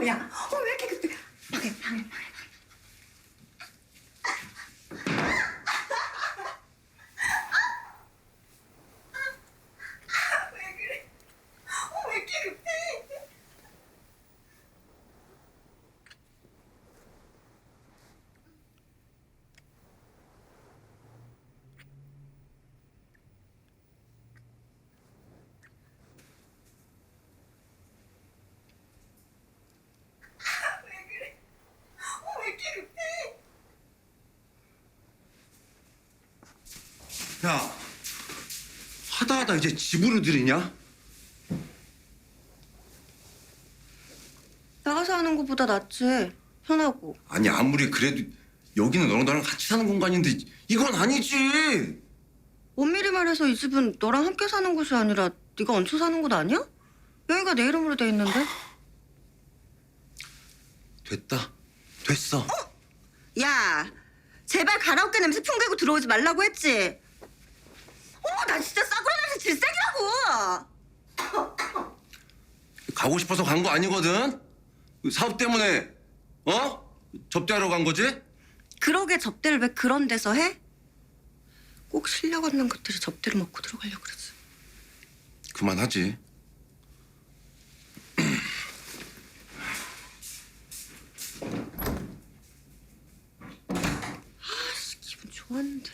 哎呀 야, 하다 하다 이제 집으로 들이냐? 나가서 하는 것보다 낫지. 편하고. 아니 아무리 그래도 여기는 너랑 나랑 같이 사는 공간인데 이건 아니지. 엄밀히 말해서 이 집은 너랑 함께 사는 곳이 아니라 네가 얹혀 사는 곳 아니야? 여기가 내 이름으로 돼 있는데. 됐다. 됐어. 야, 제발 가라오케 냄새 풍기고 들어오지 말라고 했지. 어, 나 진짜 싸구려 냄새 질색이라고. 가고 싶어서 간 거 아니거든. 그 사업 때문에 어? 접대하러 간 거지? 그러게 접대를 왜 그런 데서 해? 꼭 실력 없는 것들이 접대를 먹고 들어가려고 그러지. 그만하지. 기분 좋았는데.